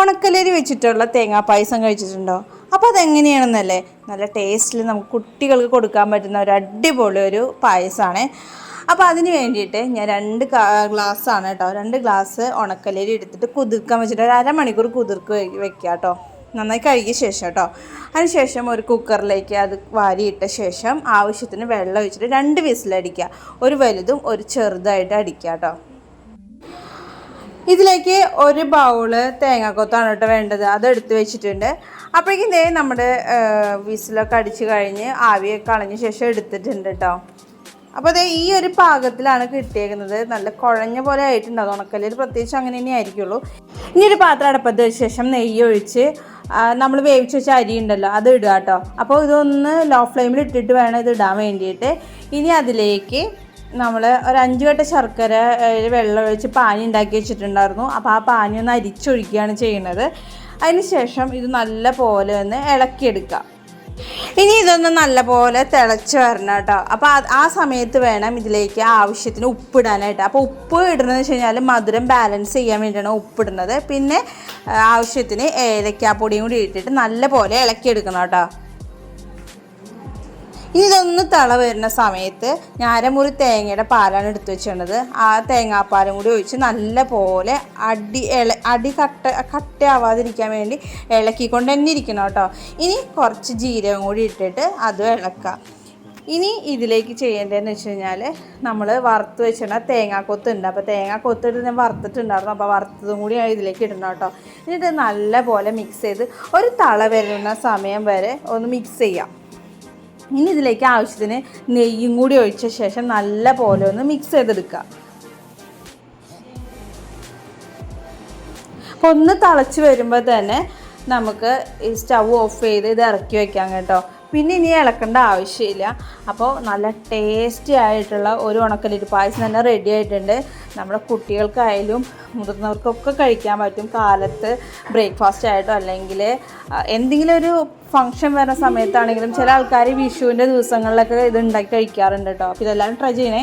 ഉണക്കലരി വെച്ചിട്ടുള്ള തേങ്ങാ പായസം കഴിച്ചിട്ടുണ്ടോ? അപ്പോൾ അതെങ്ങനെയാണെന്നല്ലേ? നല്ല ടേസ്റ്റിൽ നമുക്ക് കുട്ടികൾക്ക് കൊടുക്കാൻ പറ്റുന്ന ഒരു അടിപൊളി ഒരു പായസമാണ് അപ്പോൾ അതിന് വേണ്ടിയിട്ട് ഞാൻ രണ്ട് ഗ്ലാസ്സാണ് കേട്ടോ രണ്ട് ഗ്ലാസ് ഉണക്കലരി എടുത്തിട്ട് കുതിർക്കാൻ വെച്ചിട്ട് ഒരു അരമണിക്കൂർ കുതിർക്ക് വെക്കുക കേട്ടോ നന്നായി കഴുകിയ ശേഷം കേട്ടോ അതിനുശേഷം ഒരു കുക്കറിലേക്ക് അത് വാരിയിട്ട ശേഷം ആവശ്യത്തിന് വെള്ളം ഒഴിച്ചിട്ട് രണ്ട് വിസിലടിക്കുക ഒരു വലുതും ഒരു ചെറുതായിട്ട് അടിക്കുക കേട്ടോ ഇതിലേക്ക് ഒരു ബൗൾ തേങ്ങാക്കൊത്താണ് കേട്ടോ വേണ്ടത്. അത് എടുത്ത് വെച്ചിട്ടുണ്ട്. അപ്പോഴേക്കും ദേ നമ്മുടെ വിസിലൊക്കെ അടിച്ച് കഴിഞ്ഞ് ആവിയൊക്കെ കളഞ്ഞ ശേഷം എടുത്തിട്ടുണ്ട് കേട്ടോ. അപ്പോൾ അതേ ഈ ഒരു പാകത്തിലാണ് കിട്ടിയേക്കുന്നത്. നല്ല കുഴഞ്ഞ പോലെ ആയിട്ടുണ്ടാവും ഉണക്കല്ലിൽ പ്രത്യേകിച്ച് അങ്ങനെ തന്നെ ആയിരിക്കുള്ളൂ. ഇനി ഒരു പാത്രം അടപ്പത്ത് വെച്ച ശേഷം നെയ്യ് ഒഴിച്ച് നമ്മൾ വേവിച്ച് വെച്ച അരി ഉണ്ടല്ലോ അത് ഇടുക കേട്ടോ. അപ്പോൾ ഇതൊന്ന് ലോ ഫ്ലെയിമിൽ ഇട്ടിട്ട് വേണം ഇത് ഇടാൻ വേണ്ടിയിട്ട്. ഇനി അതിലേക്ക് നമ്മൾ ഒരു അഞ്ച് കട്ട ശർക്കര വെള്ളം ഒഴിച്ച് പാനി ഉണ്ടാക്കി വെച്ചിട്ടുണ്ടായിരുന്നു. അപ്പോൾ ആ പാനി ഒന്ന് അരിച്ചൊഴിക്കുകയാണ് ചെയ്യുന്നത്. അതിനുശേഷം ഇത് നല്ല പോലെ ഒന്ന് ഇളക്കിയെടുക്കുക. ഇനി ഇതൊന്ന് നല്ല പോലെ തിളച്ച് വരണം കേട്ടോ. അപ്പോൾ ആ- സമയത്ത് വേണം ഇതിലേക്ക് ആവശ്യത്തിന് ഉപ്പിടാനായിട്ട് അപ്പോൾ ഉപ്പ് ഇടുന്നതെന്ന് വെച്ച് കഴിഞ്ഞാൽ മധുരം ബാലൻസ് ചെയ്യാൻ വേണ്ടിയാണ് ഉപ്പിടുന്നത് പിന്നെ ആവശ്യത്തിന് ഏലക്കാപ്പൊടിയും കൂടി ഇട്ടിട്ട് നല്ല പോലെ ഇളക്കിയെടുക്കണം കേട്ടോ. ഇനി ഇതൊന്ന് തിള വരുന്ന സമയത്ത് ഞാൻ തേങ്ങയുടെ പാലാണ് എടുത്തു വെച്ചിട്ടുള്ളത് ആ തേങ്ങാപ്പാലും കൂടി ഒഴിച്ച് നല്ല പോലെ അടി ഇള അടി കട്ട കട്ടയാവാതിരിക്കാൻ വേണ്ടി ഇളക്കിക്കൊണ്ട് തന്നെ ഇരിക്കണം കേട്ടോ. ഇനി കുറച്ച് ജീരകം കൂടി ഇട്ടിട്ട് അതും ഇളക്കാം. ഇനി ഇതിലേക്ക് ചെയ്യേണ്ടതെന്ന് വെച്ച് കഴിഞ്ഞാൽ നമ്മൾ വറുത്ത് വെച്ചിട്ട് തേങ്ങാക്കൊത്ത് ഉണ്ട്. അപ്പോൾ തേങ്ങാക്കൊത്ത് ഇട്ട് ഞാൻ വറുത്തിട്ടുണ്ടായിരുന്നു. അപ്പോൾ വറുത്തതും കൂടി ഇതിലേക്ക് ഇടണം കേട്ടോ. എന്നിട്ട് നല്ല പോലെ മിക്സ് ചെയ്ത് ഒരു തള വരുന്ന സമയം വരെ ഒന്ന് മിക്സ് ചെയ്യാം. ഇനി ഇതിലേക്ക് ആവശ്യത്തിന് നെയ്യും കൂടി ഒഴിച്ച ശേഷം നല്ല പോലെ ഒന്ന് മിക്സ് ചെയ്തെടുക്കുക. അപ്പോൾ ഒന്ന് തിളച്ച് വരുമ്പോൾ തന്നെ നമുക്ക് ഈ സ്റ്റവ് ഓഫ് ചെയ്ത് ഇത് ഇറക്കി വെക്കാം കേട്ടോ. പിന്നെ ഇനി ഇളക്കേണ്ട ആവശ്യമില്ല. അപ്പോൾ നല്ല ടേസ്റ്റി ആയിട്ടുള്ള ഒരു ഉണക്കലിരി പായസം തന്നെ റെഡി ആയിട്ടുണ്ട്. നമ്മുടെ കുട്ടികൾക്കായാലും മുതിർന്നവർക്കൊക്കെ കഴിക്കാൻ പറ്റും. കാലത്ത് ബ്രേക്ക്ഫാസ്റ്റ് ആയിട്ടോ അല്ലെങ്കിൽ എന്തെങ്കിലും ഒരു ഫംഗ്ഷൻ വരുന്ന സമയത്താണെങ്കിലും ചില ആൾക്കാർ വിഷുവിന്റെ ദിവസങ്ങളിലൊക്കെ ഇത് ഉണ്ടാക്കി കഴിക്കാറുണ്ട് കേട്ടോ. അപ്പോൾ ഇതെല്ലാം ട്രൈ ചെയ്യണേ.